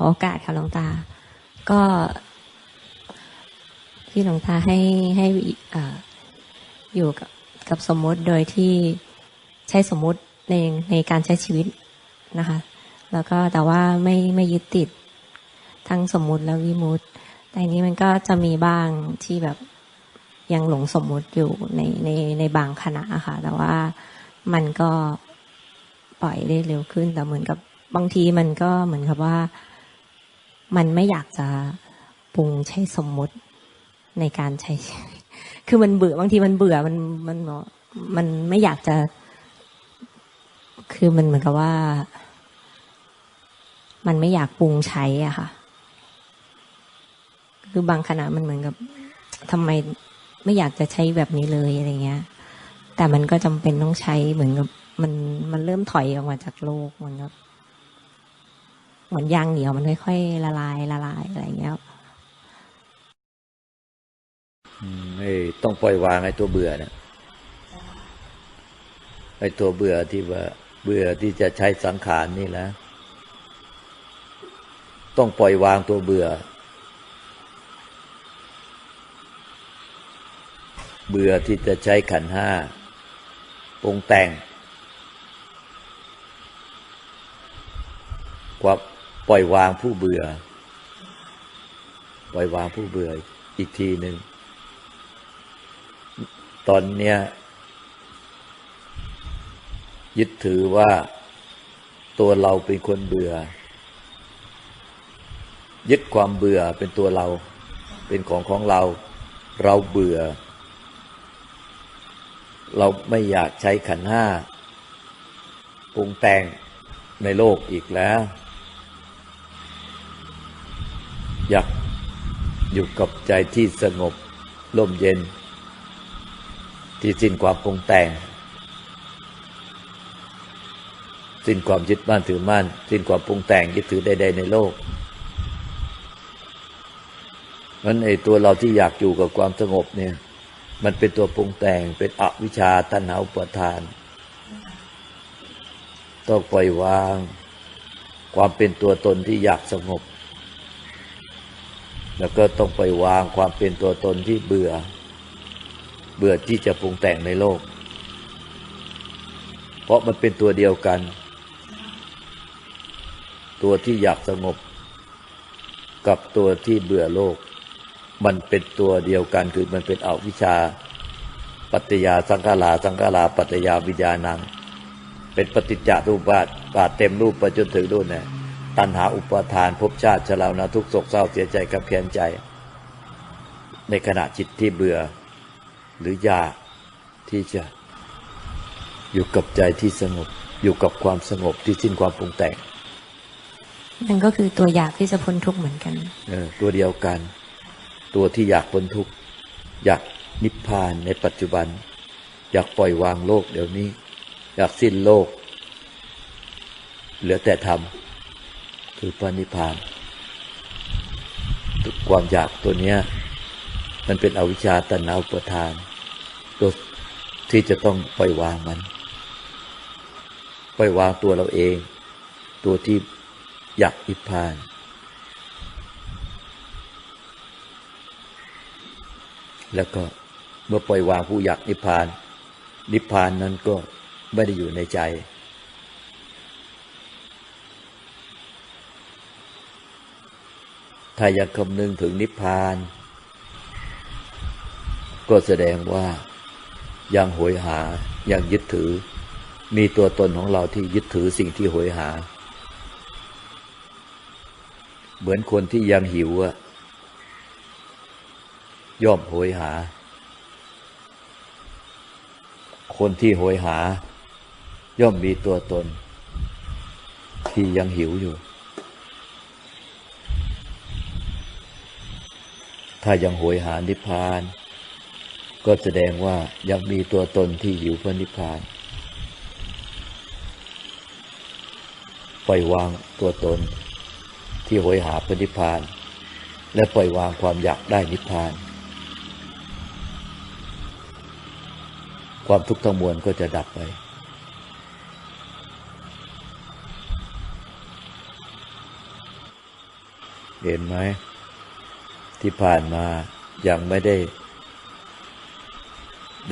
อโอกาสค่ะหลวงตา ก็ ที่หลวงตาให้ให้ออยู่กับกับสมมติโดยที่ใช้สมมติในในการใช้ชีวิตนะคะ แล้วก็แต่ว่าไม่ไม่ยึดติดทั้งสมมุติและวิมุตติแต่อันนี้มันก็จะมีบ้างที่แบบยังหลงสมมุติอยู่ในในในบางขณะค่ะ แต่ว่ามันก็ปล่อยได้เร็วขึ้น แต่เหมือนกับบางทีมันก็เหมือนกับว่า มันไม่อยากจะปรุงใช้สมมุติในการใช้ คือมันเบื่อบางทีมันเบื่อมันมันมันไม่อยากจะ คือมันเหมือนกับว่า มันไม่อยากปรุงใช้อะค่ะ คือบางขณะมันเหมือนกับทำไมไม่อยากจะใช้แบบนี้เลยอะไรเงี้ย แต่มันก็จำเป็นต้องใช้เหมือนกับ มันมันเริ่มถอยออกมาจากโลกมือนกับ เหมือนยางเหนียวมันค่อยๆละลายละลายอะไรเงี้ยอืมไอ้ต้องปล่อยวางไอ้ตัวเบื่อนะไอ้ตัวเบื่อที่ว่า เบื่อที่จะใช้สังขารนี่แหละต้องปล่อยวางตัวเบื่อ เบื่อที่จะใช้ขันห้าปรุงแต่งกว่า ปล่อยวางผู้เบื่อ ปล่อยวางผู้เบื่ออีกทีหนึ่ง ตอนเนี้ยยึดถือว่าตัวเราเป็นคนเบื่อ ยึดความเบื่อเป็นตัวเรา เป็นของของเรา เราเบื่อ เราไม่อยากใช้ขันห้าปรุงแต่งในโลกอีกแล้ว อยาก อยู่กับใจที่สงบร่มเย็น ที่สิ้นความปรุงแต่ง สิ้นความยึดมั่นถือมั่น สิ้นความปรุงแต่งยึดถือใดๆในโลกมันไอตัวเราที่อยากอยู่กับความสงบเนี่ย มันเป็นตัวปรุงแต่งเป็นอวิชชาตัณหาอุปทาน ต้องปล่อยวาง ความเป็นตัวตนที่อยากสงบ แล้วก็ต้องไปวางความเป็นตัวตนที่เบื่อ เบื่อที่จะปรุงแต่งในโลก เพราะมันเป็นตัวเดียวกัน ตัวที่อยากสงบ กับตัวที่เบื่อโลก มันเป็นตัวเดียวกันคือมันเป็นอวิชชา ปัตยาสังขาราสังขาราปัตยาวิญญาณัง เป็นปฏิจจารูปบาทบาทเต็มรูปไปจนถึงนู่นเนี่ย ตัณหาอุปาทานภพชาติชราวนาทุกโศกเศร้าเสียใจกับแค้นใจ ในขณะจิตที่เบื่อ หรืออยากที่จะอยู่กับใจที่สงบ อยู่กับความสงบที่สิ้นความปรุงแต่งมันก็คือตัวอยากที่จะพ้นทุกข์เหมือนกันเออตัวเดียวกัน ตัวที่อยากพ้นทุกข์อยากนิพพานในปัจจุบัน อยากปล่อยวางโลกเดี๋ยวนี้ อยากสิ้นโลก เหลือแต่ธรรม คือพระนิพานความอยากตัวเนี้ย มันเป็นอวิชชาตัณหาอุปทาน ตัวที่จะต้องปล่อยวางมัน ปล่อยวางตัวเราเอง ตัวที่อยากนิพพาน แล้วก็เมื่อปล่อยวางผู้อยากนิพพาน นิพพานนั้นก็ไม่ได้อยู่ในใจ ถ้ายังคำนึงถึงนิพพาน ก็แสดงว่ายังโหยหา ยังยึดถือ มีตัวตนของเราที่ยึดถือสิ่งที่โหยหา เหมือนคนที่ยังหิวอะย่อมโหยหา คนที่โหยหา ย่อมมีตัวตน ที่ยังหิวอยู่ ถ้ายังโหยหานิพพาน ก็แสดงว่ายังมีตัวตนที่หิวเพื่อนิพพานปล่อยวางตัวตนที่โหยหาเพื่อนิพพาน และปล่อยวางความอยากได้นิพพาน ความทุกข์ทั้งมวลก็จะดับไปเห็นไหม ที่ผ่านมายังไม่ได้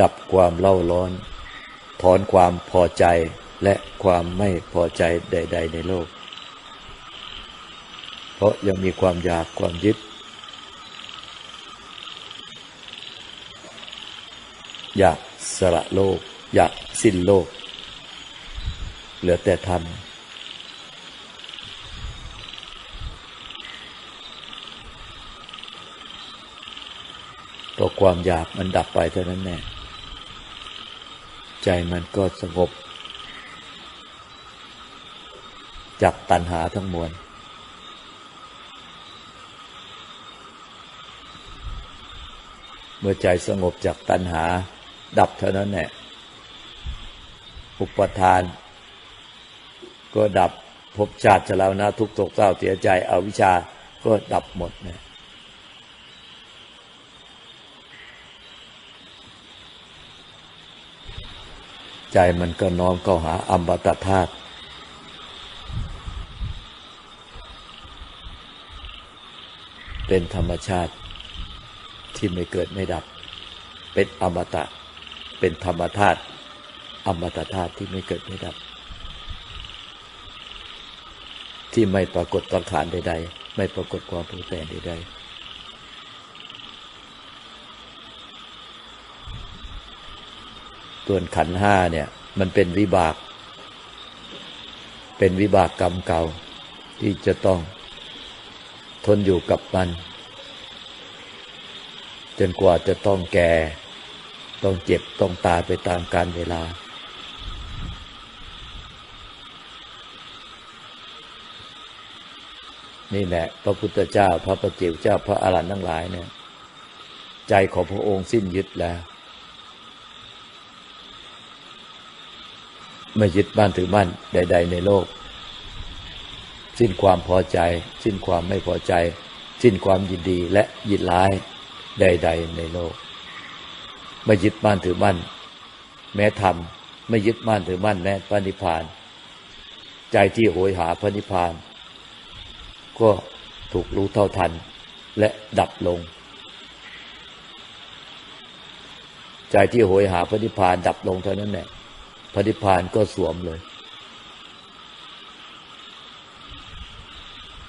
ดับความเล่าร้อน ถอนความพอใจและความไม่พอใจใด ๆ ในโลก เพราะยังมีความอยากความยึด อยากสละโลก อยากสิ้นโลก เหลือแต่ธรรม พอความอยากมันดับไปเท่านั้นแน่ใจมันก็สงบ จากตัณหาทั้งมวลเมื่อใจสงบจากตัณหา ดับเท่านั้นแหละอุปทาน ก็ดับภพชาติชราวนะทุกข์โศกเศร้าเสียใจอวิชชาก็ดับหมดเนี่ย ใจมันก็น้อมเข้าหาอมตะธาตุเป็นธรรมชาติที่ไม่เกิดไม่ดับ เป็นอมตะ เป็นธรรมธาตุอมตะธาตุที่ไม่เกิดไม่ดับ ที่ไม่ปรากฏสังขารใดๆ ไม่ปรากฏความปรุงแต่งใดๆ ส่วนขันห้าเนี่ย มันเป็นวิบาก เป็นวิบากกรรมเก่า ที่จะต้องทนอยู่กับมัน จนกว่าจะต้องแก่ ต้องเจ็บ ต้องตายไปตามกาลเวลา นี่แหละ พระพุทธเจ้า พระประเจวเจ้าพระอรหันต์ทั้งหลายเนี่ย ใจของพระองค์สิ้นยึดแล้ว ไม่ยึดบ้านถือบ้านใด ๆ ในโลก สิ้นความพอใจ สิ้นความไม่พอใจ สิ้นความยินดีและยินร้ายใด ๆ ในโลก ไม่ยึดบ้านถือบ้านแม้ธรรมไม่ยึดบ้านถือบ้านแม้พระนิพพาน ใจที่โหยหาพระนิพพาน ก็ถูกรู้เท่าทันและดับลง ใจที่โหยหาพระนิพพานดับลงเท่านั้นแหละ พระนิพพานก็สวมเลย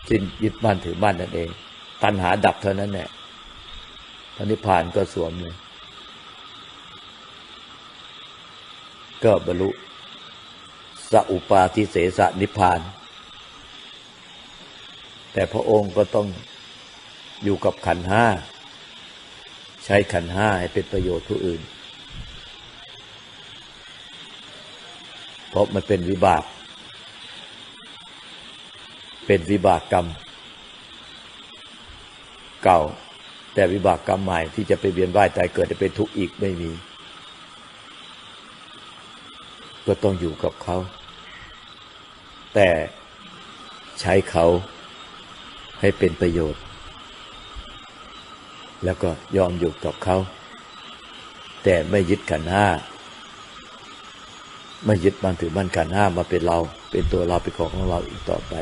สิ้นยึดบ้านถือบ้านนั่นเอง ตัณหาดับเท่านั้นแหละพระนิพพานก็สวมเลย ก็บรรลุสัอุปาทิเสสนิพพาน แต่พระองค์ก็ต้องอยู่กับขันห้า ใช้ขันห้าให้เป็นประโยชน์ผู้อื่น เพ ราะมันเป็นวิบาก เป็นวิบากกรรม เก่า แต่วิบากกรรมใหม่ที่จะไปเวียนว่ายตายเกิดจะเป็นทุกข์อีกไม่มี ก็ต้องอยู่กับเขา แต่ใช้เขาให้เป็นประโยชน์ แล้วก็ยอมอยู่กับเขา แต่ไม่ยึดขันห้า ไม่ยึดมันถือมันขันห้ามาเป็นเรา เป็นตัวเราเป็นของของเราอีกต่อไป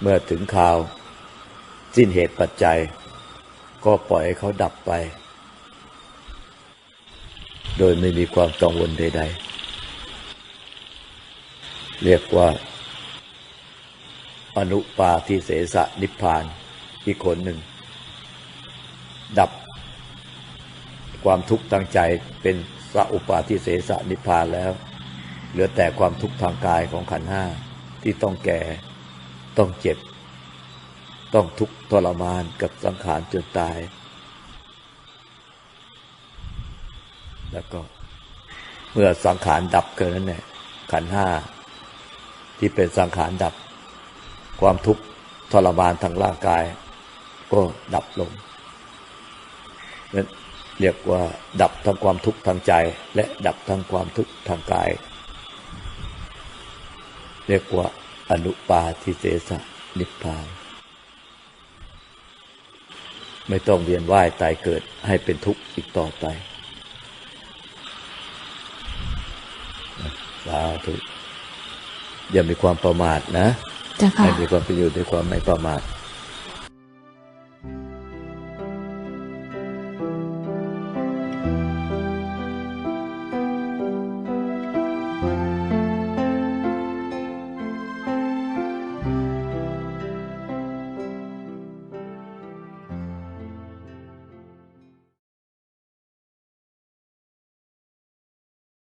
เมื่อถึงข่าว สิ้นเหตุปัจจัย ก็ปล่อยให้เขาดับไป โดยไม่มีความกังวลใด ๆ เรียกว่า อนุปาทิเสสะนิพพานอีกคนหนึ่ง ดับความทุกข์ทางใจเป็น สัอุปาทิเสสนิพพานแล้ว เหลือแต่ความทุกข์ทางกายของขันห้าที่ต้องแก่ ต้องเจ็บ ต้องทุกข์ทรมานกับสังขารจนตาย แล้วก็เมื่อสังขารดับเกินนั้นเนี่ยขันห้าที่เป็นสังขารดับ ความทุกข์ทรมานทางร่างกาย ก็ดับลงนั่น เรียกว่า ดับทั้งความทุกข์ทางใจ และดับทั้งความทุกข์ทางกาย เรียกว่าอนุปาทิเสสนิพพาน ไม่ต้องเวียนว่ายตายเกิดให้เป็นทุกข์อีกต่อไปสาธุอย่ามีความประมาทนะเจ้าค่ะให้มีความเป็นอยู่ด้วยความไม่ประมาท